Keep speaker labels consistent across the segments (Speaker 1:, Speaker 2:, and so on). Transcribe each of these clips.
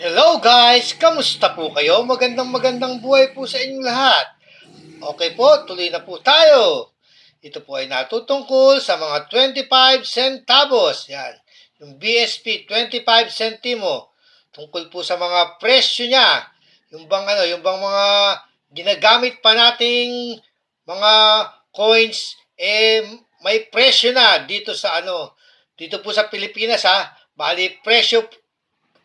Speaker 1: Hello guys! Kamusta po kayo? Magandang magandang buhay po sa inyong lahat. Okay po, tuloy na po tayo. Ito po ay natutungkol sa mga 25 centavos. Yan. Yung BSP 25 centimo. Tungkol po sa mga presyo niya. Yung bang ano, yung bang mga ginagamit pa nating mga coins eh may presyo na dito sa ano, dito po sa Pilipinas ha. Bali presyo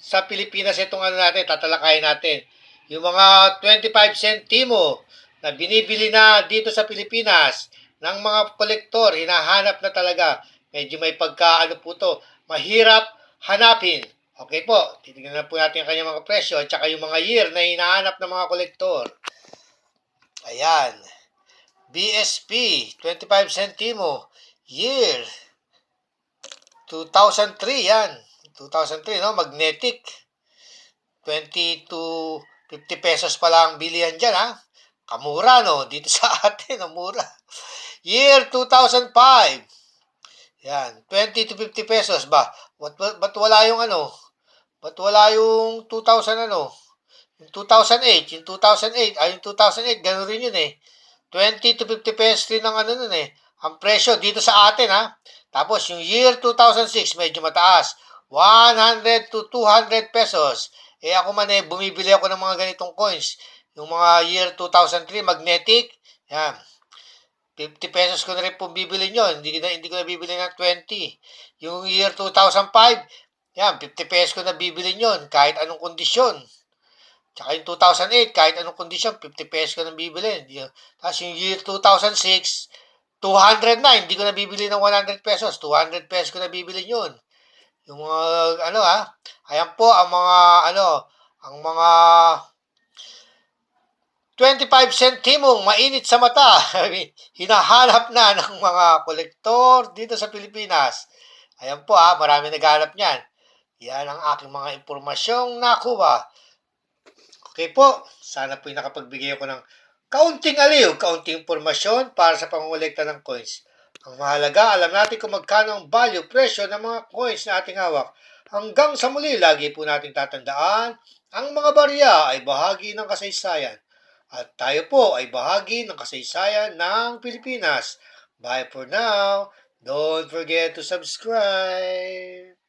Speaker 1: sa Pilipinas itong ano natin, tatalakayin natin. Yung mga 25 centimo na binibili na dito sa Pilipinas ng mga kolektor, hinahanap na talaga. Medyo may pagka ano po to, mahirap hanapin. Okay po, titignan na po natin ang kanyang mga presyo at saka yung mga year na hinahanap ng mga kolektor. Ayan. BSP, 25 centimo. Year, 2003 yan. 2003, no? Magnetic. 20 to 50 pesos pa lang bilihan dyan, ha? Kamura, no? Dito sa atin, ang mura. Year 2005. Yan. 20 to 50 pesos ba? Ba't, ba't, wala yung ano? Ba't wala yung 2000 ano? Yung 2008. Yung 2008. Ay, yung 2008. Ganun rin yun eh. 20 to 50 pesos rin ang ano nun eh. Ang presyo dito sa atin ha. Tapos yung year 2006 medyo mataas. 100 to 200 pesos. Eh ako man eh, bumibili ako ng mga ganitong coins. Yung mga year 2003 magnetic. Yan. 50 pesos ko na rin po bibili nyo. Hindi, na, hindi ko na bibili ng 20. Yung year 2005, yan, 50 pesos ko na bibili nyo. Kahit anong kondisyon. Tsaka yung 2008, kahit anong kondisyon, 50 pesos ko na bibili. Tapos yung year 2006, 200 na, hindi ko na bibili ng 100 pesos. 200 pesos ko na bibili yun. Yung mga, ano ha, ayan po ang mga, ano, ang mga 25 centimong mainit sa mata. Hinahanap na ng mga kolektor dito sa Pilipinas. Ayan po ha, marami naghanap niyan. Yan ang aking mga impormasyong nakuha. Okay po, sana po nakapagbigay ako ng kaunting aliw, kaunting impormasyon para sa pangungulekta ng coins. Ang mahalaga, alam natin kung magkano ang value, presyo ng mga coins na ating hawak. Hanggang sa muli, lagi po natin tatandaan, ang mga barya ay bahagi ng kasaysayan. At tayo po ay bahagi ng kasaysayan ng Pilipinas. Bye for now. Don't forget to subscribe.